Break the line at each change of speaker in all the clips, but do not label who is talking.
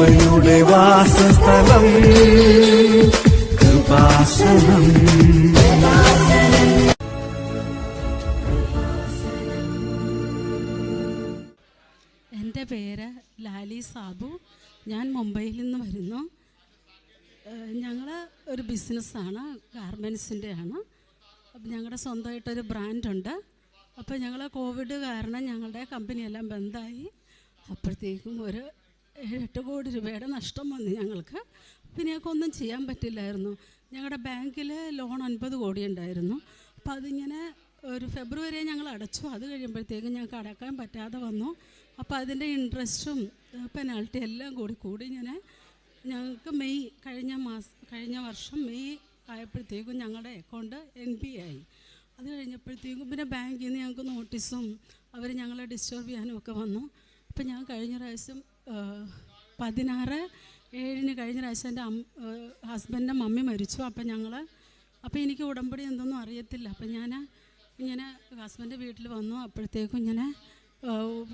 കൃപയുടെ വാസസ്ഥലം. കൃപാസനം.
എന്റെ പേര് ലാലി സാബു. ഞാൻ മുംബൈയിൽ നിന്ന് വരുന്നു. ഞങ്ങൾ ഒരു ബിസിനസ്സാണ് ഗാർമെൻസിന്റെ ആണ് അപ്പം ഞങ്ങളുടെ സ്വന്തമായിട്ടൊരു ബ്രാൻഡുണ്ട്. അപ്പോൾ ഞങ്ങൾ കോവിഡ് കാരണം ഞങ്ങളുടെ കമ്പനിയെല്ലാം ബന്ദായി അപ്പോഴത്തേക്കും ഒരു ഏഴെട്ട് കോടി രൂപയുടെ നഷ്ടം വന്നു ഞങ്ങൾക്ക്. പിന്നെ ഞങ്ങൾക്ക് ഒന്നും ചെയ്യാൻ പറ്റില്ലായിരുന്നു. ഞങ്ങളുടെ ബാങ്കിൽ ലോൺ അൻപത് കോടി ഉണ്ടായിരുന്നു. അപ്പോൾ അതിങ്ങനെ ഒരു ഫെബ്രുവരി ഞങ്ങൾ അടച്ചു. അത് കഴിയുമ്പോഴത്തേക്കും ഞങ്ങൾക്ക് അടക്കാൻ പറ്റാതെ വന്നു. അപ്പോൾ അതിന്റെ ഇൻട്രസ്റ്റും പെനാൾട്ടി എല്ലാം കൂടി കൂടി ഇങ്ങനെ ഞങ്ങൾക്ക് മെയ് കഴിഞ്ഞ മാസം കഴിഞ്ഞ വർഷം മെയ് ആയപ്പോഴത്തേക്കും ഞങ്ങളുടെ അക്കൗണ്ട് എൻ പി ആയി. അത് കഴിഞ്ഞപ്പോഴത്തേക്കും പിന്നെ ബാങ്കിൽ നിന്ന് ഞങ്ങൾക്ക് നോട്ടീസും അവർ ഞങ്ങളെ ഡിസ്റ്റർബ് ചെയ്യാനും ഒക്കെ വന്നു. അപ്പം ഞാൻ കഴിഞ്ഞ പ്രാവശ്യം പതിനാറ് ഏഴിന് കഴിഞ്ഞ പ്രാവശ്യം എന്റെ ഹസ്ബൻഡിന്റെ മമ്മി മരിച്ചു. അപ്പം ഞങ്ങൾ അപ്പോൾ എനിക്ക് ഉടമ്പടി എന്തൊന്നും അറിയത്തില്ല. അപ്പം ഞാൻ ഇങ്ങനെ ഹസ്ബൻഡ് വീട്ടിൽ വന്നു. അപ്പോഴത്തേക്കും ഇങ്ങനെ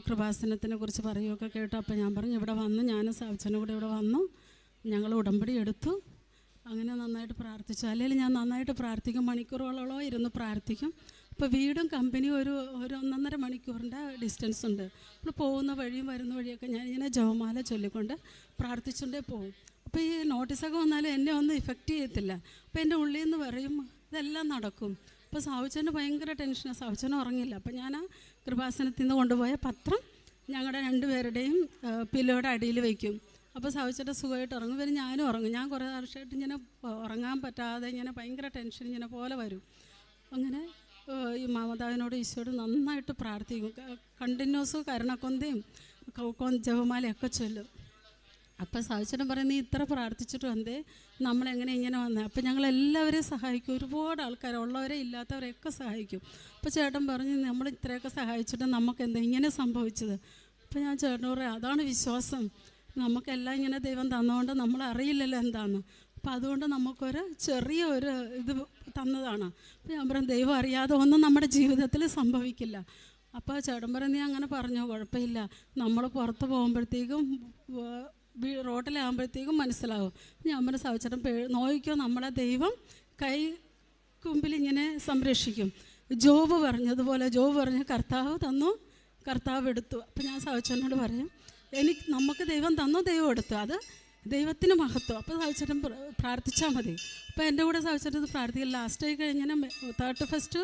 കൃപാസനത്തിനെ കുറിച്ച് പറയുകയൊക്കെ കേട്ടു. അപ്പോൾ ഞാൻ പറഞ്ഞു ഇവിടെ വന്നു. ഞാൻ സാവിച്ചനും കൂടെ ഇവിടെ വന്നു. ഞങ്ങൾ ഉടമ്പടി എടുത്തു. അങ്ങനെ നന്നായിട്ട് പ്രാർത്ഥിച്ചു. അല്ലെങ്കിൽ ഞാൻ നന്നായിട്ട് പ്രാർത്ഥിക്കും. മണിക്കൂറുകളോളം ഇരുന്ന് പ്രാർത്ഥിക്കും. ഇപ്പോൾ വീടും കമ്പനിയും ഒരു ഒരു ഒന്നൊന്നര മണിക്കൂറിന്റെ ഡിസ്റ്റൻസ് ഉണ്ട്. നമ്മൾ പോകുന്ന വഴിയും വരുന്ന വഴിയൊക്കെ ഞാൻ ഇങ്ങനെ ജവമാല ചൊല്ലിക്കൊണ്ട് പ്രാർത്ഥിച്ചുകൊണ്ടേ പോകും. അപ്പോൾ ഈ നോട്ടീസൊക്കെ വന്നാലും എന്നെ ഒന്നും ഇഫക്റ്റ് ചെയ്യത്തില്ല. അപ്പോൾ എന്റെ ഉള്ളിൽ നിന്ന് പറയും ഇതെല്ലാം നടക്കും. അപ്പോൾ സാവുച്ചന് ഭയങ്കര ടെൻഷനാണ് സാവുച്ചൻ ഉറങ്ങില്ല അപ്പോൾ ഞാൻ ആ കൃപാസനത്തിൽ നിന്ന് കൊണ്ടുപോയ പത്രം ഞങ്ങളുടെ രണ്ടുപേരുടെയും പില്ലോയുടെ അടിയിൽ വയ്ക്കും അപ്പോൾ സാവിച്ചിട്ട് സുഖമായിട്ട് ഉറങ്ങും. പിന്നെ ഞാനും ഉറങ്ങും. ഞാൻ കുറേ വർഷമായിട്ട് ഇങ്ങനെ ഉറങ്ങാൻ പറ്റാതെ ഇങ്ങനെ ഭയങ്കര ടെൻഷൻ ഇങ്ങനെ പോലെ വരും. അങ്ങനെ ഈ മാതാവിനോട് ഈശോയോട് നന്നായിട്ട് പ്രാർത്ഥിക്കും. കണ്ടിന്യൂസ് കരുണക്കൊന്തയും ജപമാലയൊക്കെ ചൊല്ലും. അപ്പം സാവിച്ചേട്ടൻ പറയും നീ ഇത്ര പ്രാർത്ഥിച്ചിട്ട് വന്നേ നമ്മളെങ്ങനെ ഇങ്ങനെ വന്നേ? അപ്പം ഞങ്ങൾ എല്ലാവരെയും സഹായിക്കും. ഒരുപാട് ആൾക്കാർ ഉള്ളവരെ ഇല്ലാത്തവരെയൊക്കെ സഹായിക്കും. അപ്പോൾ ചേട്ടൻ പറഞ്ഞു നമ്മൾ ഇത്രയൊക്കെ സഹായിച്ചിട്ട് നമുക്ക് എന്താ ഇങ്ങനെ സംഭവിച്ചത്? അപ്പം ഞാൻ പറയും അതാണ് വിശ്വാസം. നമുക്കെല്ലാം ഇങ്ങനെ ദൈവം തന്നുകൊണ്ട് നമ്മൾ അറിയില്ലല്ലോ എന്താന്ന്. അപ്പം അതുകൊണ്ട് നമുക്കൊരു ചെറിയ ഒരു ഇത് തന്നതാണ്. അപ്പം ഞാൻ പറയും ദൈവം അറിയാതെ ഒന്നും നമ്മുടെ ജീവിതത്തിൽ സംഭവിക്കില്ല. അപ്പോൾ ചേട്ടൻ നീ അങ്ങനെ പറഞ്ഞു കുഴപ്പമില്ല. നമ്മൾ പുറത്ത് പോകുമ്പോഴത്തേക്കും റോട്ടിലാകുമ്പോഴത്തേക്കും മനസ്സിലാവും. ഞാൻ പറഞ്ഞ സഹചരം പേ നോയിക്കോ നമ്മളെ ദൈവം കൈ കുമ്പിൽ ഇങ്ങനെ സംരക്ഷിക്കും. ജോബ് പറഞ്ഞതുപോലെ ജോബ് പറഞ്ഞ് കർത്താവ് തന്നു കർത്താവ് എടുത്തു. അപ്പം ഞാൻ സാവിച്ചേട്ടനോട് പറയും എനിക്ക് നമുക്ക് ദൈവം തന്നു ദൈവം എടുത്തു. അത് ദൈവത്തിന് മഹത്വം. അപ്പോൾ സാവിച്ചേട്ടൻ പ്രാർത്ഥിച്ചാൽ മതി. അപ്പോൾ എന്റെ കൂടെ സാവിച്ചേട്ടൻ ഇത് ലാസ്റ്റ് ആയി കഴിഞ്ഞാൽ തേർട്ടി ഫസ്റ്റ്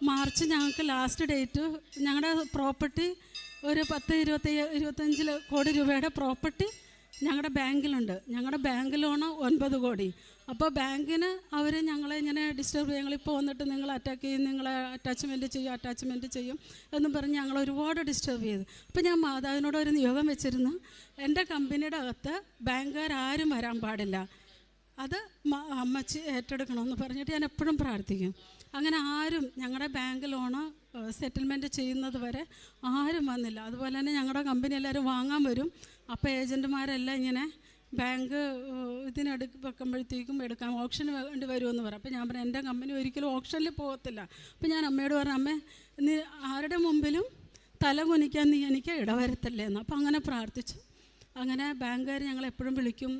മാർച്ച് ഞങ്ങൾക്ക് ലാസ്റ്റ് ഡേറ്റ് ഞങ്ങളുടെ പ്രോപ്പർട്ടി ഒരു പത്ത് ഇരുപത്തി ഇരുപത്തഞ്ച് കോടി രൂപയുടെ പ്രോപ്പർട്ടി ഞങ്ങളുടെ ബാങ്കിലുണ്ട്. ഞങ്ങളുടെ ബാങ്ക് ലോണ് ഒൻപത് കോടി. അപ്പോൾ ബാങ്കിന് അവർ ഞങ്ങളെ ഇങ്ങനെ ഡിസ്റ്റർബ് ചെയ്യും. ഞങ്ങളിപ്പോൾ വന്നിട്ട് നിങ്ങൾ അറ്റാക്ക് ചെയ്യും നിങ്ങളെ അറ്റാച്ച്മെന്റ് ചെയ്യും അറ്റാച്ച്മെന്റ് ചെയ്യും എന്നും പറഞ്ഞ് ഞങ്ങൾ ഒരുപാട് ഡിസ്റ്റർബ് ചെയ്തു. അപ്പോൾ ഞാൻ മാതാവിനോട് ഒരു നിയോഗം വെച്ചിരുന്നു. എന്റെ കമ്പനിയുടെ അകത്ത് ബാങ്കുകാർ ആരും വരാൻ പാടില്ല. അത് അമ്മച്ചി ഏറ്റെടുക്കണമെന്ന് പറഞ്ഞിട്ട് ഞാൻ എപ്പോഴും പ്രാർത്ഥിക്കും. അങ്ങനെ ആരും ഞങ്ങളുടെ ബാങ്ക് ലോണ് സെറ്റിൽമെന്റ് ചെയ്യുന്നത് വരെ ആരും വന്നില്ല. അതുപോലെ തന്നെ ഞങ്ങളുടെ കമ്പനി എല്ലാവരും വാങ്ങാൻ വരും. അപ്പോൾ ഏജന്റുമാരെല്ലാം ഇങ്ങനെ ബാങ്ക് ഏഹ്, ഇതിനെടുക്ക് വെക്കുമ്പോഴത്തേക്കും എടുക്കാം ഓപ്ഷന് വേണ്ടി വരുമെന്ന് പറയും അപ്പോൾ ഞാൻ പറഞ്ഞു എന്റെ കമ്പനി ഒരിക്കലും ഓപ്ഷനിൽ പോകത്തില്ല. അപ്പോൾ ഞാൻ അമ്മയോട് പറഞ്ഞു അമ്മേ നീ ആരുടെ മുമ്പിലും തല കുനിക്കാൻ നീ എനിക്ക് ഇടവരുത്തല്ലേ എന്ന് അപ്പോൾ അങ്ങനെ പ്രാർത്ഥിച്ചു. അങ്ങനെ ബാങ്കുകാർ ഞങ്ങൾ എപ്പോഴും വിളിക്കും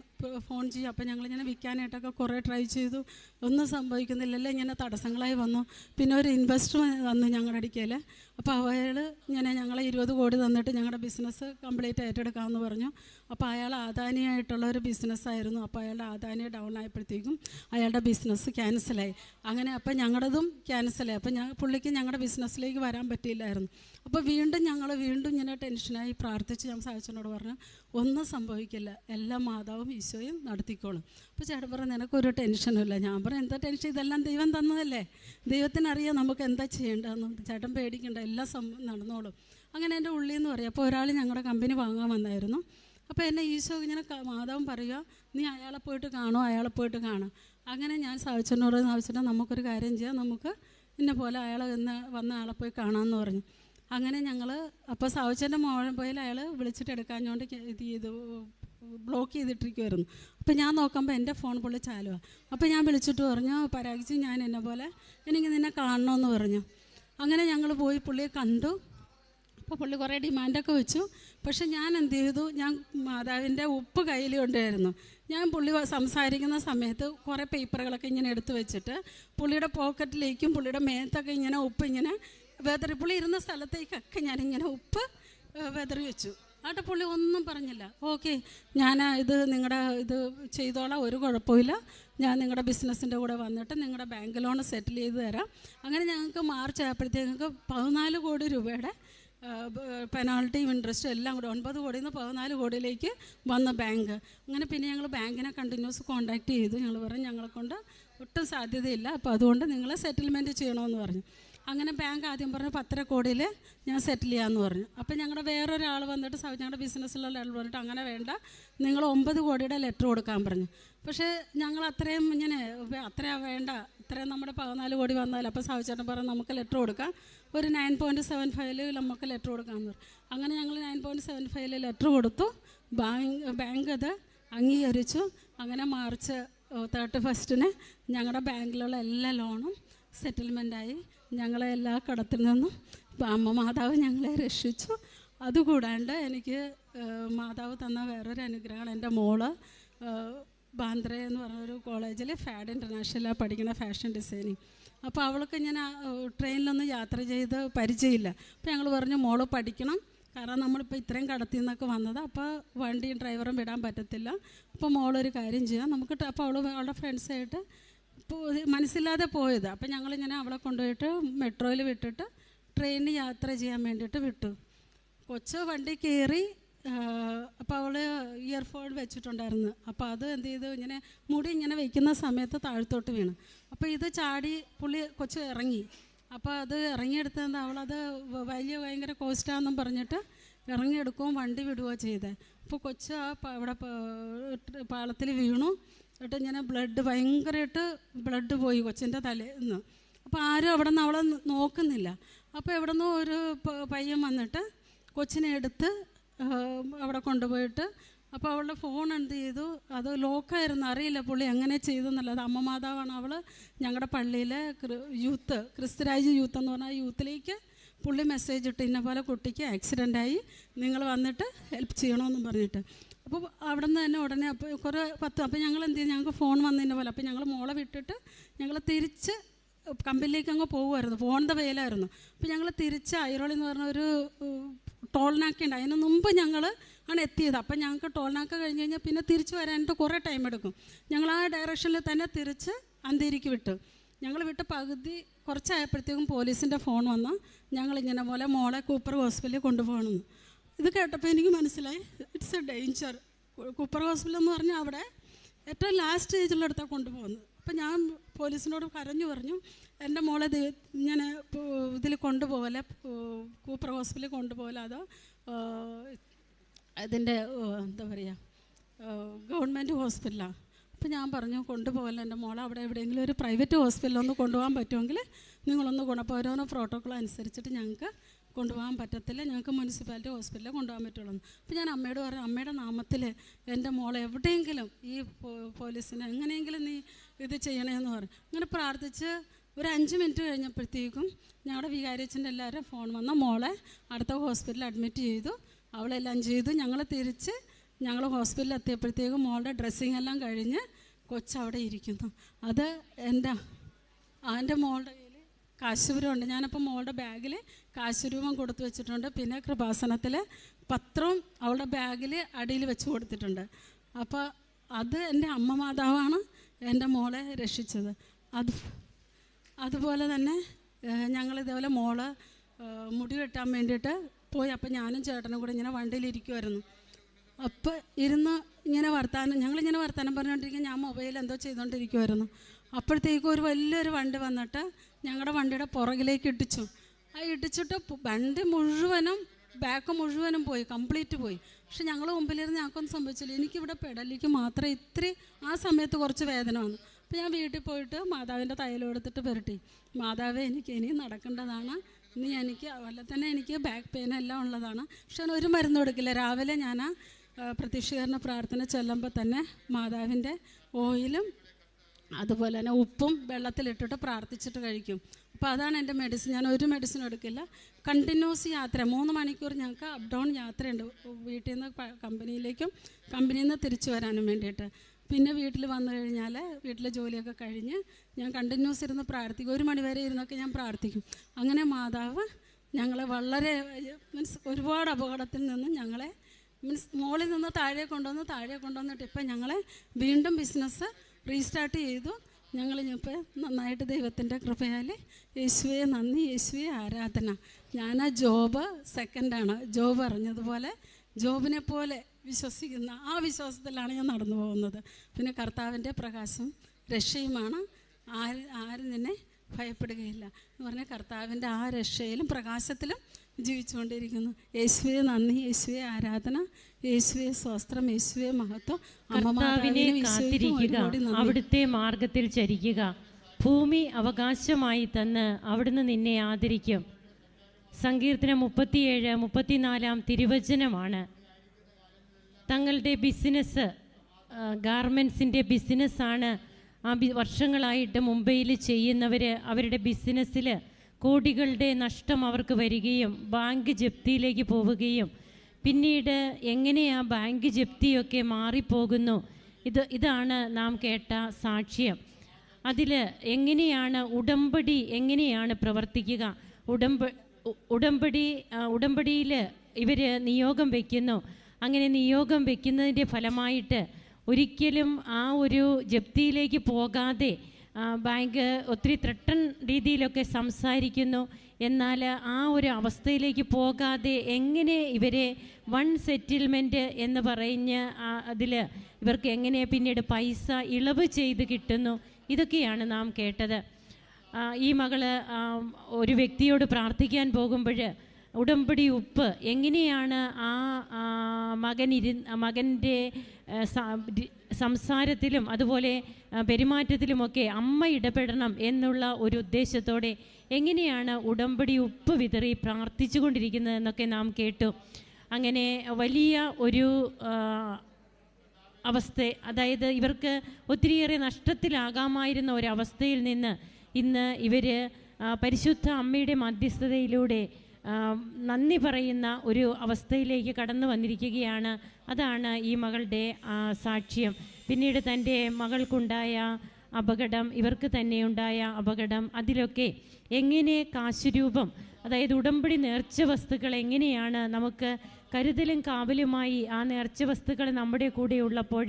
ഫോൺ ചെയ്യും. അപ്പോൾ ഞങ്ങളിങ്ങനെ വിൽക്കാനായിട്ടൊക്കെ കുറേ ട്രൈ ചെയ്തു. ഒന്നും സംഭവിക്കുന്നില്ലല്ലോ ഇങ്ങനെ തടസ്സങ്ങളായി വന്നു. പിന്നെ ഒരു ഇൻവെസ്റ്റർ വന്നു ഞങ്ങളുടെ അടുക്കൽ അപ്പോൾ അയാൾ ഇങ്ങനെ ഞങ്ങളെ ഇരുപത് കോടി തന്നിട്ട് ഞങ്ങളുടെ ബിസിനസ് കംപ്ലീറ്റ് ഏറ്റെടുക്കാമെന്ന് പറഞ്ഞു. അപ്പോൾ അയാൾ ആദാനിയായിട്ടുള്ള ഒരു ബിസിനസ്സായിരുന്നു അപ്പോൾ അയാളുടെ ആദാനി ഡൗൺ ആയപ്പോഴത്തേക്കും അയാളുടെ ബിസിനസ് ക്യാൻസലായി അങ്ങനെ അപ്പം ഞങ്ങളുടേതും ക്യാൻസലായി അപ്പം ഞാൻ പുള്ളിക്ക് ഞങ്ങളുടെ ബിസിനസ്സിലേക്ക് വരാൻ പറ്റിയില്ലായിരുന്നു. അപ്പോൾ വീണ്ടും ഞങ്ങൾ വീണ്ടും ഇങ്ങനെ ടെൻഷനായി പ്രാർത്ഥിച്ച് ഞാൻ സാഹചര്യനോട് പറഞ്ഞു ഒന്നും സംഭവിക്കില്ല. എല്ലാ മാതാവും ഈശോയും നടത്തിക്കോളും. അപ്പോൾ ചേട്ടൻ പറഞ്ഞു നിനക്കൊരു ടെൻഷനുമില്ല. ഞാൻ പറഞ്ഞു എന്താ ടെൻഷൻ? ഇതെല്ലാം ദൈവം തന്നതല്ലേ? ദൈവത്തിനറിയാം നമുക്ക് എന്താ ചെയ്യേണ്ടതെന്ന്. ചേട്ടൻ പേടിക്കണ്ട എല്ലാം സം നടന്നോളും. അങ്ങനെ എന്റെ ഉള്ളിൽ നിന്ന് പറയും. അപ്പോൾ ഒരാൾ ഞങ്ങളുടെ കമ്പനി വാങ്ങാൻ വന്നായിരുന്നു. അപ്പോൾ എന്നെ ഈശോ ഇങ്ങനെ മാതാവും പറയുക നീ അയാളെ പോയിട്ട് കാണുമോ അയാളെ പോയിട്ട് കാണാം. അങ്ങനെ ഞാൻ സാവിച്ചനോട് സാവിച്ചിട്ട് നമുക്കൊരു കാര്യം ചെയ്യാം. നമുക്ക് ഇന്ന പോലെ അയാളെ ഇന്ന് വന്ന ആളെ പോയി കാണാമെന്ന് പറഞ്ഞു. അങ്ങനെ ഞങ്ങൾ അപ്പോൾ സാവിച്ചന്റെ മോഴം പോയാൽ അയാൾ വിളിച്ചിട്ട് എടുക്കാഞ്ഞോണ്ട് ഇത് ചെയ്തു. ബ്ലോക്ക് ചെയ്തിട്ടിരിക്കുമായിരുന്നു അപ്പോൾ ഞാൻ നോക്കുമ്പോൾ എന്റെ ഫോൺ പുള്ളി ചാലുവാണ് അപ്പോൾ ഞാൻ വിളിച്ചിട്ട് പറഞ്ഞു പരാഗിച്ച് ഞാൻ എന്നെ പോലെ എനിക്ക് നിന്നെ കാണണമെന്ന് പറഞ്ഞു. അങ്ങനെ ഞങ്ങൾ പോയി പുള്ളിയെ കണ്ടു. അപ്പോൾ പുള്ളി കുറേ ഡിമാൻഡൊക്കെ വെച്ചു. പക്ഷെ ഞാൻ എന്ത് ചെയ്തു? ഞാൻ മാതാവിന്റെ ഉപ്പ് കയ്യിൽ കൊണ്ടുവരുന്നു. ഞാൻ പുള്ളി സംസാരിക്കുന്ന സമയത്ത് കുറേ പേപ്പറുകളൊക്കെ ഇങ്ങനെ എടുത്തു വെച്ചിട്ട് പുള്ളിയുടെ പോക്കറ്റിലേക്കും പുള്ളിയുടെ മേത്തൊക്കെ ഇങ്ങനെ ഉപ്പ് ഇങ്ങനെ വെതറി പുള്ളി ഇരുന്ന സ്ഥലത്തേക്കൊക്കെ ഞാനിങ്ങനെ ഉപ്പ് വെതറി വെച്ചു. ആട്ടെ പുള്ളി ഒന്നും പറഞ്ഞില്ല. ഓക്കെ ഞാൻ ഇത് നിങ്ങളുടെ ഇത് ചെയ്തോളാം ഒരു കുഴപ്പമില്ല ഞാൻ നിങ്ങളുടെ ബിസിനസ്സിന്റെ കൂടെ വന്നിട്ട് നിങ്ങളുടെ ബാങ്ക് ലോൺ സെറ്റിൽ ചെയ്ത് തരാം. അങ്ങനെ ഞങ്ങൾക്ക് മാർച്ച് ആയപ്പോഴത്തേക്ക് പതിനാല് കോടി രൂപയുടെ പെനാൾട്ടിയും ഇൻട്രസ്റ്റും എല്ലാം കൂടെ ഒൻപത് കോടിയിൽ നിന്ന് പതിനാല് കോടിയിലേക്ക് വന്ന ബാങ്ക്. അങ്ങനെ പിന്നെ ഞങ്ങൾ ബാങ്കിനെ കണ്ടിന്യൂസ് കോൺടാക്ട് ചെയ്തു. ഞങ്ങൾ പറഞ്ഞു ഞങ്ങളെ കൊണ്ട് ഒട്ടും സാധ്യതയില്ല. അപ്പോൾ അതുകൊണ്ട് നിങ്ങൾ സെറ്റിൽമെന്റ് ചെയ്യണമെന്ന് പറഞ്ഞു. അങ്ങനെ ബാങ്ക് ആദ്യം പറഞ്ഞു പത്തര കോടിയിൽ ഞാൻ സെറ്റിൽ ചെയ്യാമെന്ന് പറഞ്ഞു. അപ്പം ഞങ്ങളുടെ വേറൊരാൾ വന്നിട്ട് ഞങ്ങളുടെ ബിസിനസ്സിലുള്ള ആൾ പറഞ്ഞിട്ട് അങ്ങനെ വേണ്ട നിങ്ങൾ ഒമ്പത് കോടിയുടെ ലെറ്റർ കൊടുക്കാൻ പറഞ്ഞു. പക്ഷേ ഞങ്ങൾ അത്രയും ഇങ്ങനെ അത്രയും വേണ്ട ഇത്രയും നമ്മുടെ പതിനാല് കോടി വന്നാൽ അപ്പോൾ സാവിച്ചേട്ടൻ പറഞ്ഞു നമുക്ക് ലെറ്റർ കൊടുക്കാം. ഒരു നയൻ പോയിന്റ് സെവൻ ഫൈവിൽ നമുക്ക് ലെറ്റർ കൊടുക്കാമെന്ന് പറഞ്ഞു. അങ്ങനെ ഞങ്ങൾ നയൻ പോയിന്റ് സെവൻ ഫൈവിൽ ലെറ്റർ കൊടുത്തു. ബാങ്ക് ബാങ്ക് അത് അംഗീകരിച്ചു. അങ്ങനെ മാർച്ച് തേർട്ടി ഫസ്റ്റിന് ഞങ്ങളുടെ ബാങ്കിലുള്ള എല്ലാ ലോണും സെറ്റിൽമെന്റായി ഞങ്ങളെ എല്ലാ കടത്തിൽ നിന്നും അമ്മ മാതാവ് ഞങ്ങളെ രക്ഷിച്ചു. അതുകൂടാണ്ട് എനിക്ക് മാതാവ് തന്ന വേറൊരു അനുഗ്രഹമാണ് എന്റെ മോൾ. ബാന്ദ്ര എന്ന് പറഞ്ഞൊരു കോളേജിൽ ഫാഡ് ഇന്റർനാഷണലാണ് പഠിക്കുന്ന ഫാഷൻ ഡിസൈനിങ്. അപ്പോൾ അവൾക്ക് ഞാൻ ട്രെയിനിലൊന്നും യാത്ര ചെയ്ത് പരിചയമില്ല. അപ്പോൾ ഞങ്ങൾ പറഞ്ഞു മോൾ പഠിക്കണം. കാരണം നമ്മളിപ്പോൾ ഇത്രയും കടത്തിൽ നിന്നൊക്കെ വന്നത്. അപ്പോൾ വണ്ടിയും ഡ്രൈവറും വിടാൻ പറ്റത്തില്ല. അപ്പോൾ മോളൊരു കാര്യം ചെയ്യാം. നമുക്ക് അപ്പോൾ അവൾ അവളുടെ ഫ്രണ്ട്സായിട്ട് മനസ്സില്ലാതെ പോയത്. അപ്പം ഞങ്ങളിങ്ങനെ അവളെ കൊണ്ടുപോയിട്ട് മെട്രോയിൽ വിട്ടിട്ട് ട്രെയിനിൽ യാത്ര ചെയ്യാൻ വേണ്ടിയിട്ട് വിട്ടു. കൊച്ച് വണ്ടി കയറി അപ്പോൾ അവൾ ഇയർഫോൺ വെച്ചിട്ടുണ്ടായിരുന്നു. അപ്പോൾ അത് എന്ത് ചെയ്തു? ഇങ്ങനെ മുടി ഇങ്ങനെ വയ്ക്കുന്ന സമയത്ത് താഴ്ത്തോട്ട് വീണ്. അപ്പോൾ ഇത് ചാടി പുള്ളി കൊച്ച് ഇറങ്ങി. അപ്പോൾ അത് ഇറങ്ങിയെടുത്തത് അവളത് വലിയ ഭയങ്കര കോസ്റ്റാന്നും പറഞ്ഞിട്ട് ഇറങ്ങിയെടുക്കുകയും വണ്ടി വിടുകയോ ചെയ്തത് അപ്പോൾ കൊച്ച് ആ അവിടെ പാളത്തിൽ വീണു. എന്നിട്ട് ഇങ്ങനെ ബ്ലഡ് ഭയങ്കരമായിട്ട് ബ്ലഡ് പോയി കൊച്ചിന്റെ തലേന്ന്. അപ്പോൾ ആരും അവിടെ നിന്ന് അവളെ നോക്കുന്നില്ല. അപ്പോൾ എവിടെ നിന്നോ ഒരു പയ്യൻ വന്നിട്ട് കൊച്ചിനെ എടുത്ത് അവിടെ കൊണ്ടുപോയിട്ട് അപ്പോൾ അവളുടെ ഫോൺ എന്ത് ചെയ്തു? അത് ലോക്കായിരുന്നു അറിയില്ല പുള്ളി എങ്ങനെ ചെയ്തു അത് അമ്മ മാതാവാണ് അവൾ ഞങ്ങളുടെ പള്ളിയിലെ യൂത്ത് ക്രിസ്തുരാജ് യൂത്ത് എന്ന് പറഞ്ഞാൽ യൂത്തിലേക്ക് പുള്ളി മെസ്സേജ് ഇട്ട് ഇന്ന പോലെ കുട്ടിക്ക് ആക്സിഡന്റ് ആയി. നിങ്ങൾ വന്നിട്ട് ഹെൽപ്പ് ചെയ്യണമെന്നും പറഞ്ഞിട്ട്. അപ്പോൾ അവിടെ നിന്ന് തന്നെ ഉടനെ അപ്പോൾ കുറേ പത്ത് അപ്പോൾ ഞങ്ങൾ എന്ത് ചെയ്തു? ഞങ്ങൾക്ക് ഫോൺ വന്നതിന്റെ പോലെ. അപ്പോൾ ഞങ്ങൾ മോളെ വിട്ടിട്ട് ഞങ്ങൾ തിരിച്ച് കമ്പനിയിലേക്ക് അങ്ങ് പോകുമായിരുന്നു ഫോണിന്റെ വെയിലായിരുന്നു അപ്പോൾ ഞങ്ങൾ തിരിച്ച് ഐറോളി എന്ന് പറഞ്ഞ ഒരു ടോൾനാക്ക ഉണ്ട്. അതിന് മുമ്പ് ഞങ്ങൾ ആണ് എത്തിയത്. അപ്പം ഞങ്ങൾക്ക് ടോൾനാക്ക കഴിഞ്ഞ് കഴിഞ്ഞാൽ പിന്നെ തിരിച്ച് വരാനായിട്ട് കുറേ ടൈം എടുക്കും. ഞങ്ങൾ ആ ഡയറക്ഷനിൽ തന്നെ തിരിച്ച് അന്തേരിക്ക് വിട്ടു. ഞങ്ങൾ വിട്ട് പകുതി കുറച്ചായപ്പോഴത്തേക്കും പോലീസിന്റെ ഫോൺ വന്ന്. ഞങ്ങളിങ്ങനെ പോലെ മോളെ കൂപ്പർ ഹോസ്പിറ്റലിൽ കൊണ്ടുപോകണമെന്ന് ഇത് കേട്ടപ്പോൾ എനിക്ക് മനസ്സിലായി. It's a danger Cooper hospital എന്ന് പറഞ്ഞാൽ അവിടെ ഏറ്റവും ലാസ്റ്റ് സ്റ്റേജിലെടുത്താണ് കൊണ്ടുപോകുന്നത്. അപ്പം ഞാൻ പോലീസിനോട് കരഞ്ഞു പറഞ്ഞു എന്റെ മോളെ ഞാൻ ഇതിൽ കൊണ്ടുപോകലെ കൂപ്പർ ഹോസ്പിറ്റലിൽ കൊണ്ടുപോകല അതോ അതിന്റെ എന്താ പറയുക ഗവൺമെന്റ് ഹോസ്പിറ്റലാണ് അപ്പം ഞാൻ പറഞ്ഞു കൊണ്ടുപോകല എന്റെ മോളെ? അവിടെ എവിടെയെങ്കിലും ഒരു പ്രൈവറ്റ് ഹോസ്പിറ്റലിൽ ഒന്ന് കൊണ്ടുപോകാൻ പറ്റുമെങ്കിൽ നിങ്ങളൊന്ന് ഓരോരോ പ്രോട്ടോക്കോൾ അനുസരിച്ചിട്ട് ഞങ്ങൾക്ക് കൊണ്ടുപോകാൻ പറ്റത്തില്ല. ഞങ്ങൾക്ക് മുനിസിപ്പാലിറ്റി ഹോസ്പിറ്റലിൽ കൊണ്ടുപോകാൻ പറ്റുള്ളൂ അപ്പോൾ ഞാൻ അമ്മയോട് പറഞ്ഞു അമ്മയുടെ നാമത്തിൽ എന്റെ മോളെ എവിടെയെങ്കിലും ഈ പോലീസിനെ എങ്ങനെയെങ്കിലും നീ ഇത് ചെയ്യണമെന്ന് പറഞ്ഞു അങ്ങനെ പ്രാർത്ഥിച്ച് ഒരു അഞ്ച് മിനിറ്റ് കഴിഞ്ഞപ്പോഴത്തേക്കും ഞങ്ങളുടെ വികാരിച്ചന്റെ എല്ലാവരും ഫോൺ വന്ന മോളെ അടുത്ത ഹോസ്പിറ്റലിൽ അഡ്മിറ്റ് ചെയ്തു. അവളെല്ലാം ചെയ്തു. ഞങ്ങൾ തിരിച്ച് ഞങ്ങൾ ഹോസ്പിറ്റലിൽ എത്തിയപ്പോഴത്തേക്കും മോളുടെ ഡ്രസ്സിങ് എല്ലാം കഴിഞ്ഞ് കൊച്ചവിടെ ഇരിക്കുന്നു. അത് എന്റെ എന്റെ മോളുടെ കയ്യിൽ കാശുരൂപമുണ്ട് ഞാനപ്പോൾ മോളുടെ ബാഗിൽ കാശുരൂപം കൊടുത്തു വെച്ചിട്ടുണ്ട്. പിന്നെ കൃപാസനത്തിൽ പത്രവും അവളുടെ ബാഗിൽ അടിയിൽ വെച്ച് കൊടുത്തിട്ടുണ്ട്. അപ്പോൾ അത് എന്റെ അമ്മ മാതാവാണ് എന്റെ മോളെ രക്ഷിച്ചത്. അത് അതുപോലെ തന്നെ ഞങ്ങൾ ഇതേപോലെ മോൾ മുടി വെട്ടാൻ വേണ്ടിയിട്ട് പോയി. അപ്പം ഞാനും ചേട്ടനും കൂടെ ഇങ്ങനെ വണ്ടിയിലിരിക്കുമായിരുന്നു അപ്പോൾ ഇരുന്ന് ഇങ്ങനെ വർത്താനം ഞങ്ങളിങ്ങനെ വർത്താനം പറഞ്ഞുകൊണ്ടിരിക്കുക ഞാൻ മൊബൈൽ എന്തോ ചെയ്തുകൊണ്ടിരിക്കുമായിരുന്നു അപ്പോഴത്തേക്കും ഒരു വലിയൊരു വണ്ടി വന്നിട്ട് ഞങ്ങളുടെ വണ്ടിയുടെ പുറകിലേക്ക് ഇടിച്ചു. ആ ഇടിച്ചിട്ട് വണ്ടി മുഴുവനും ബാക്ക് മുഴുവനും പോയി കംപ്ലീറ്റ് പോയി. പക്ഷെ ഞങ്ങൾ മുമ്പിലിരുന്ന് ഞങ്ങൾക്കൊന്നും സംഭവിച്ചില്ല. എനിക്കിവിടെ പെടലിക്ക് മാത്രം ഇത്തിരി ആ സമയത്ത് കുറച്ച് വേദന വന്നു. അപ്പോൾ ഞാൻ വീട്ടിൽ പോയിട്ട് മാതാവിന്റെ തൈലം എടുത്തിട്ട് പുരട്ടി. മാതാവേ എനിക്ക് ഇനി നടക്കേണ്ടതാണ്. ഇനി എനിക്ക് അതുപോലെ തന്നെ എനിക്ക് ബാക്ക് പെയിൻ എല്ലാം ഉള്ളതാണ്. പക്ഷെ ഞാൻ ഒരു മരുന്നും എടുക്കില്ല. രാവിലെ ഞാൻ പ്രത്യക്ഷീകരണ പ്രാർത്ഥന ചെല്ലുമ്പോൾ തന്നെ മാതാവിന്റെ ഓയിലും അതുപോലെ തന്നെ ഉപ്പും വെള്ളത്തിലിട്ടിട്ട് പ്രാർത്ഥിച്ചിട്ട് കഴിക്കും. അപ്പോൾ അതാണ് എന്റെ മെഡിസിൻ ഞാൻ ഒരു മെഡിസിൻ എടുക്കില്ല. കണ്ടിന്യൂസ് യാത്ര. മൂന്ന് മണിക്കൂർ ഞങ്ങൾക്ക് അപ് ഡൗൺ യാത്രയുണ്ട്. വീട്ടിൽ നിന്ന് കമ്പനിയിലേക്കും കമ്പനിയിൽ നിന്ന് തിരിച്ചു വരാനും വേണ്ടിയിട്ട്. പിന്നെ വീട്ടിൽ വന്നു കഴിഞ്ഞാൽ വീട്ടിലെ ജോലിയൊക്കെ കഴിഞ്ഞ് ഞാൻ കണ്ടിന്യൂസ് ഇരുന്ന് പ്രാർത്ഥിക്കും. ഒരു മണിവരെ ഇരുന്നൊക്കെ ഞാൻ പ്രാർത്ഥിക്കും. അങ്ങനെ മാതാവ് ഞങ്ങളെ വളരെ മീൻസ് ഒരുപാട് അപകടത്തിൽ നിന്ന് ഞങ്ങളെ മീൻസ് മുകളിൽ നിന്ന് താഴെ കൊണ്ടുവന്ന് താഴെ കൊണ്ടുവന്നിട്ട് ഇപ്പം ഞങ്ങളെ വീണ്ടും ബിസിനസ് റീസ്റ്റാർട്ട് ചെയ്തു. ഞങ്ങൾ ഇപ്പോൾ നന്നായിട്ട് ദൈവത്തിന്റെ കൃപയാൽ യേശുവെ നന്ദി യേശുവെ ആരാധന. ഞാൻ ആ ജോബ് സെക്കൻഡാണ് ജോബ് അറിഞ്ഞതുപോലെ ജോബിനെ പോലെ വിശ്വസിക്കുന്ന ആ വിശ്വാസത്തിലാണ് ഞാൻ നടന്നു പോകുന്നത്. പിന്നെ കർത്താവിന്റെ പ്രകാശം രക്ഷയുമാണ്. ആര് ആരും തന്നെ ഭയപ്പെടുകയില്ല. എന്ന് പറഞ്ഞാൽ കർത്താവിന്റെ ആ രക്ഷയിലും പ്രകാശത്തിലും ജീവിച്ചുകൊണ്ടിരിക്കുന്നു. യേശുവെ നന്ദി. യേശുവെ ആരാധന. യേശുവെ സ്വസ്ത്രം. യേശുവെ മഹത്വം.
കർത്താവിനെ കാത്തിരിക്കുക. അവിടുത്തെ മാർഗത്തിൽ ചരിക്കുക. ഭൂമി അവകാശമായി തന്ന് അവിടുന്ന് നിന്നെ ആദരിക്കും. സങ്കീർത്തനം മുപ്പത്തിയേഴ് മുപ്പത്തിനാലാം തിരുവചനമാണ്. തങ്ങളുടെ ബിസിനസ് ഗാർമെൻസിന്റെ ബിസിനസ്സാണ് ആ വർഷങ്ങളായിട്ട് മുംബൈയിൽ ചെയ്യുന്നവർ അവരുടെ ബിസിനസ്സിൽ കോടികളുടെ നഷ്ടം അവർക്ക് വരികയും ബാങ്ക് ജപ്തിയിലേക്ക് പോവുകയും പിന്നീട് എങ്ങനെയാ ബാങ്ക് ജപ്തിയൊക്കെ മാറിപ്പോകുന്നു? ഇത് ഇതാണ് നാം കേട്ട സാക്ഷ്യം. അതിൽ എങ്ങനെയാണ് ഉടമ്പടി എങ്ങനെയാണ് പ്രവർത്തിക്കുക? ഉടമ്പ ഉടമ്പടി ഉടമ്പടിയിൽ ഇവർ നിയോഗം വയ്ക്കുന്നു അങ്ങനെ നിയോഗം വയ്ക്കുന്നതിന്റെ ഫലമായിട്ട് ഒരിക്കലും ആ ഒരു ജപ്തിയിലേക്ക് പോകാതെ ബാങ്ക് ഒത്തിരി ത്രട്ടൺ രീതിയിലൊക്കെ സംസാരിക്കുന്നു. എന്നാൽ ആ ഒരു അവസ്ഥയിലേക്ക് പോകാതെ എങ്ങനെ ഇവരെ വൺ സെറ്റിൽമെന്റ് എന്ന് പറഞ്ഞ് അതിൽ ഇവർക്ക് എങ്ങനെ പിന്നീട് പൈസ ഇളവ് ചെയ്ത് കിട്ടുന്നു ഇതൊക്കെയാണ് നാം കേട്ടത്. ഈ മകൾ ഒരു വ്യക്തിയോട് പ്രാർത്ഥിക്കാൻ പോകുമ്പോൾ ഉടമ്പടി ഉപ്പ് എങ്ങനെയാണ് ആ മകൻ മകന്റെ സംസാരത്തിലും അതുപോലെ പെരുമാറ്റത്തിലുമൊക്കെ അമ്മ ഇടപെടണം എന്നുള്ള ഒരു ഉദ്ദേശത്തോടെ എങ്ങനെയാണ് ഉടമ്പടി ഉപ്പ് വിതറി പ്രാർത്ഥിച്ചുകൊണ്ടിരിക്കുന്നതെന്നൊക്കെ നാം കേട്ടു. അങ്ങനെ വലിയ ഒരു അവസ്ഥ അതായത് ഇവർക്ക് ഒത്തിരിയേറെ നഷ്ടത്തിലാകാമായിരുന്ന ഒരവസ്ഥയിൽ നിന്ന് ഇന്ന് ഇവർ പരിശുദ്ധ അമ്മയുടെ മധ്യസ്ഥതയിലൂടെ നന്ദി പറയുന്ന ഒരു അവസ്ഥയിലേക്ക് കടന്നു വന്നിരിക്കുകയാണ്. അതാണ് ഈ മകളുടെ സാക്ഷ്യം. പിന്നീട് തന്റെ മകൾക്കുണ്ടായ അപകടം ഇവർക്ക് തന്നെ ഉണ്ടായ അപകടം അതിലൊക്കെ എങ്ങനെ കാശുരൂപം അതായത് ഉടമ്പടി നേർച്ച വസ്തുക്കൾ എങ്ങനെയാണ് നമുക്ക് കരുതലും കാവലുമായി ആ നേർച്ച വസ്തുക്കൾ നമ്മുടെ കൂടെ ഉള്ളപ്പോൾ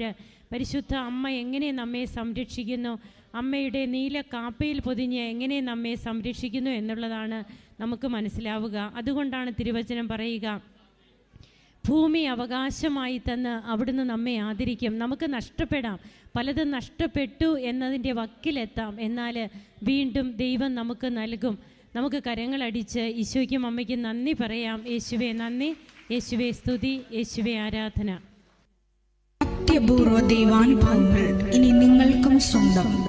പരിശുദ്ധ അമ്മ എങ്ങനെ നമ്മെ സംരക്ഷിക്കുന്നു അമ്മയുടെ നീല കാപ്പയിൽ പൊതിഞ്ഞ് എങ്ങനെ നമ്മെ സംരക്ഷിക്കുന്നു എന്നുള്ളതാണ് നമുക്ക് മനസ്സിലാവുക. അതുകൊണ്ടാണ് തിരുവചനം പറയുക ഭൂമി അവകാശമായി തന്ന് അവിടുന്ന് നമ്മെ ആദരിക്കും. നമുക്ക് നഷ്ടപ്പെടാം. പലതും നഷ്ടപ്പെട്ടു എന്നതിന്റെ വക്കിലെത്താം. എന്നാൽ വീണ്ടും ദൈവം നമുക്ക് നൽകും. നമുക്ക് കരങ്ങളടിച്ച് ഈശോയ്ക്കും അമ്മയ്ക്കും നന്ദി പറയാം. യേശുവെ നന്ദി. യേശുവെ സ്തുതി. യേശുവെ ആരാധന.
അത്യപൂർവ ദൈവാനുഭവങ്ങൾ ഇനി നിങ്ങൾക്കും സ്വന്തം.